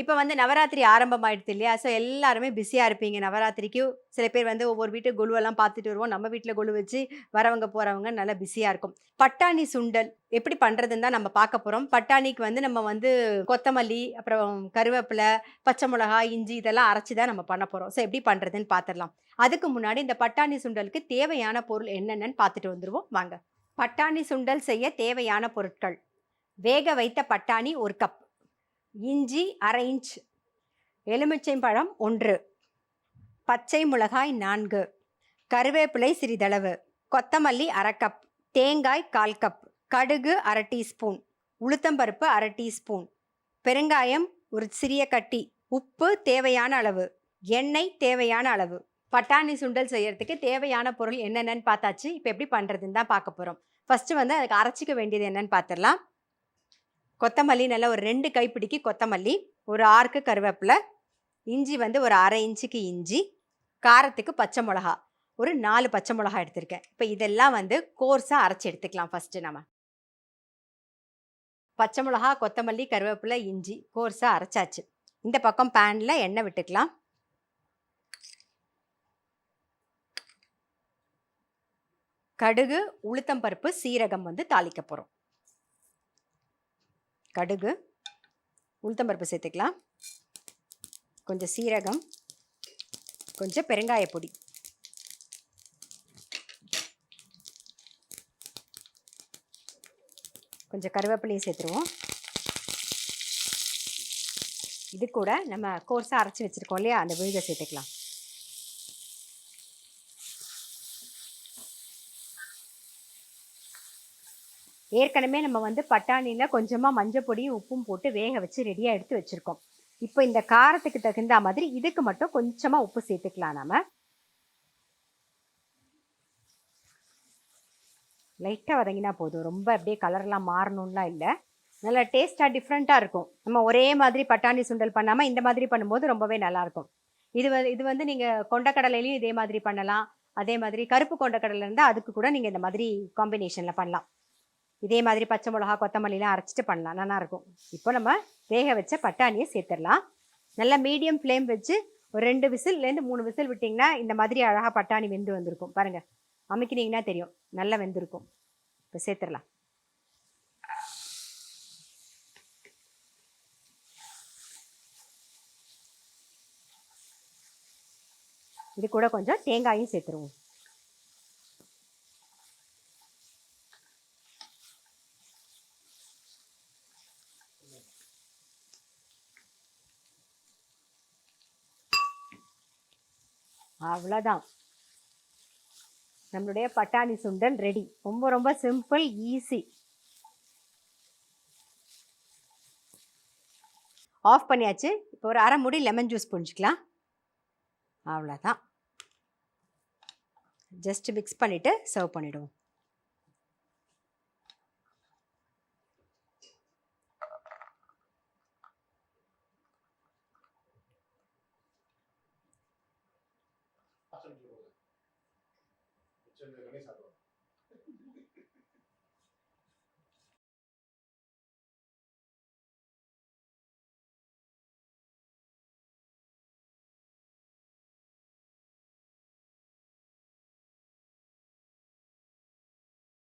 இப்போ வந்து நவராத்திரி ஆரம்பமாயிடுது இல்லையா? ஸோ எல்லாருமே பிஸியாக இருப்பீங்க நவராத்திரிக்கு. சில பேர் வந்து ஒவ்வொரு வீட்டு கொலுவெல்லாம் பார்த்துட்டு வருவோம். நம்ம வீட்டில் கொலு வச்சு வரவங்க போகிறவங்க நல்லா பிஸியாக இருக்கும். பட்டாணி சுண்டல் எப்படி பண்ணுறதுன்னு தான் நம்ம பார்க்க போகிறோம் பட்டாணிக்கு வந்து நம்ம வந்து கொத்தமல்லி அப்புறம் கருவேப்பிலை பச்சை மிளகாய் இஞ்சி இதெல்லாம் அரைச்சி தான் நம்ம பண்ண போகிறோம் ஸோ எப்படி பண்ணுறதுன்னு பார்த்துடலாம். அதுக்கு முன்னாடி இந்த பட்டாணி சுண்டலுக்கு தேவையான பொருள் என்னென்னு பார்த்துட்டு வந்துடுவோம் வாங்க. பட்டாணி சுண்டல் செய்ய தேவையான பொருட்கள். வேக வைத்த பட்டாணி ஒரு கப். இஞ்சி அரை இன்ச் எலுமிச்சை பழம் ஒன்று பச்சை மிளகாய் நான்கு கருவேப்பிலை சிறிதளவு கொத்தமல்லி அரை கப் தேங்காய் கால் கப் கடுகு அரை டீஸ்பூன் உளுத்தம்பருப்பு அரை டீஸ்பூன் பெருங்காயம் ஒரு சிறிய கட்டி உப்பு தேவையான அளவு எண்ணெய் தேவையான அளவு. பட்டாணி சுண்டல் செய்யறதுக்கு தேவையான பொருள் என்னென்னு பார்த்தாச்சு. இப்போ எப்படி பண்ணுறதுன்னு தான் பார்க்க போகிறோம் ஃபஸ்ட்டு வந்து அதுக்கு அரைச்சிக்க வேண்டியது என்னென்னு பார்த்துடலாம். கொத்தமல்லி நல்லா ஒரு ரெண்டு கைப்பிடிக்கு கொத்தமல்லி ஒரு ஆறுக்கு கருவேப்பிலை இஞ்சி வந்து ஒரு அரை இன்ச்சுக்கு இஞ்சி காரத்துக்கு பச்சை மிளகா ஒரு நாலு பச்சை மிளகா எடுத்திருக்கேன். இப்போ இதெல்லாம் வந்து கோர்ஸாக அரைச்சி எடுத்துக்கலாம் ஃபஸ்ட்டு நம்ம. பச்சை மிளகா கொத்தமல்லி கருவேப்பிலை இஞ்சி கோர்ஸாக அரைச்சாச்சு. இந்த பக்கம் பேனில் எண்ணெய் விட்டுக்கலாம். கடுகு உளுத்தம்பருப்பு சீரகம் வந்து தாளிக்க போகிறோம் கடுகு உளுத்தம்பருப்பு சேர்த்துக்கலாம். கொஞ்சம் சீரகம் கொஞ்சம் பெருங்காய பொடி கொஞ்சம் கருவேப்பிலையும் சேர்த்துருவோம். இது கூட நம்ம கோர்ஸாக அரைச்சி வச்சுருக்கோம் இல்லையா? அந்த விழுதை சேர்த்துக்கலாம். ஏற்கனவே நம்ம வந்து பட்டாணியில் கொஞ்சமாக மஞ்சள் பொடியும் உப்பும் போட்டு வேக வச்சு ரெடியாக எடுத்து வச்சுருக்கோம். இப்போ இந்த காரத்துக்கு தகுந்த மாதிரி இதுக்கு மட்டும் கொஞ்சமாக உப்பு சேர்த்துக்கலாம் நாம். லைட்டாக வதங்கினா போதும். ரொம்ப அப்படியே கலர்லாம் மாறணும்லாம் இல்லை. நல்லா டேஸ்ட்டாக டிஃப்ரெண்ட்டாக இருக்கும். நம்ம ஒரே மாதிரி பட்டாணி சுண்டல் பண்ணாமல் இந்த மாதிரி பண்ணும்போது ரொம்பவே நல்லாயிருக்கும் இது வந்து இது வந்து நீங்கள் கொண்டக்கடலையிலையும் இதே மாதிரி பண்ணலாம். அதே மாதிரி கருப்பு கொண்டக்கடலை இருந்தால் அதுக்கு கூட நீங்கள் இந்த மாதிரி காம்பினேஷனில் பண்ணலாம். இதே மாதிரி பச்சை மிளகா கொத்தமல்லிலாம் அரைச்சிட்டு பண்ணலாம். நல்லாயிருக்கும் இப்போ நம்ம வேக வச்ச பட்டாணியை சேர்த்துடலாம். நல்லா மீடியம் ஃப்ளேம் வச்சு ஒரு ரெண்டு விசில்லேருந்து மூணு விசில் விட்டிங்கன்னா இந்த மாதிரி அழகாக பட்டாணி வெந்து வந்திருக்கும். பாருங்கள் அமைக்கினீங்கன்னா தெரியும். நல்லா வெந்திருக்கும். இப்போ சேர்த்துடலாம். இது கூட கொஞ்சம் தேங்காயும் சேர்த்துருவோம். அவ்வளோதான் நம்மளுடைய பட்டாணி சுண்டல் ரெடி ரொம்ப ரொம்ப சிம்பிள் ஈஸி ஆஃப் பண்ணியாச்சு. இப்போ ஒரு அரை முடி லெமன் ஜூஸ் புரிஞ்சிக்கலாம் அவ்வளோதான் ஜஸ்ட் மிக்ஸ் பண்ணிவிட்டு சர்வ் பண்ணிவிடுவோம் ஆப்ஷன் சொல்லுங்க. கொஞ்சம் பண்ணி சாப்பிடுவோம்